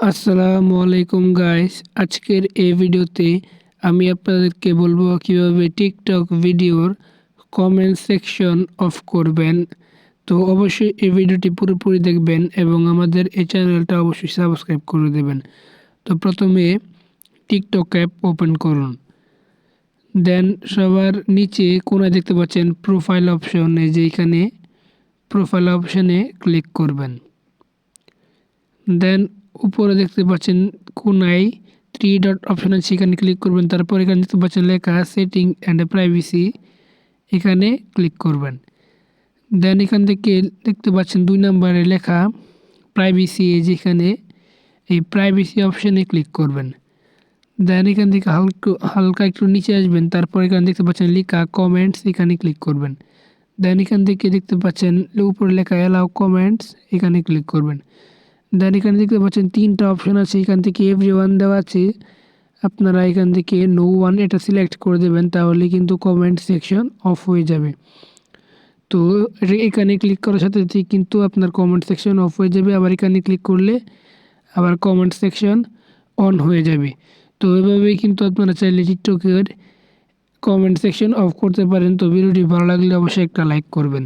আসসালামু আলাইকুম গাইস আজকের এই ভিডিওতে আমি আপনাদেরকে বলব কীভাবে টিকটক ভিডিওর কমেন্ট সেকশন অফ করবেন। তো অবশ্যই এই ভিডিওটি পুরোপুরি দেখবেন এবং আমাদের এই চ্যানেলটা অবশ্যই সাবস্ক্রাইব করে দেবেন। তো প্রথমে টিকটক অ্যাপ ওপেন করুন। দেন সবার নিচে কোনায় দেখতে পাচ্ছেন প্রোফাইল অপশন এই যে এখানে প্রোফাইল অপশানে ক্লিক করবেন। দেন উপরে দেখতে পাচ্ছেন কোনায় থ্রি ডট অপশন আছে সেখানে ক্লিক করবেন, তারপর এখানে দেখতে পাচ্ছেন লেখা সেটিং অ্যান্ড প্রাইভেসি এখানে ক্লিক করবেন। দেন এখান থেকে দেখতে পাচ্ছেন দুই নম্বরে লেখা প্রাইভেসি যেখানে এই প্রাইভেসি অপশানে ক্লিক করবেন। দেন এখান থেকে হালকা হালকা একটু নিচে আসবেন, তারপর এখানে দেখতে পাচ্ছেন লেখা কমেন্টস এখানে ক্লিক করবেন। দেন এখান থেকে দেখতে পাচ্ছেন উপরে লেখা অ্যালাউ কমেন্টস এখানে ক্লিক করবেন। দেন এখানে দেখতে পাচ্ছেন তিনটা অপশন আছে এখান থেকে এভরি ওয়ান দেওয়া আছে আপনারা এখান থেকে নো ওয়ান এটা সিলেক্ট করে দেবেন তাহলে কিন্তু কমেন্ট সেকশন অফ হয়ে যাবে। তো এখানে ক্লিক করার সাথে সাথে কিন্তু আপনার কমেন্ট সেকশন অফ হয়ে যাবে। আবার এখানে ক্লিক করলে আবার কমেন্ট সেকশন অন হয়ে যাবে। তো এভাবেই কিন্তু আপনারা চাইলে টিকটকের কমেন্ট সেকশন অফ করতে পারেন। তো ভিডিওটি ভালো লাগলে অবশ্যই একটা লাইক করবেন।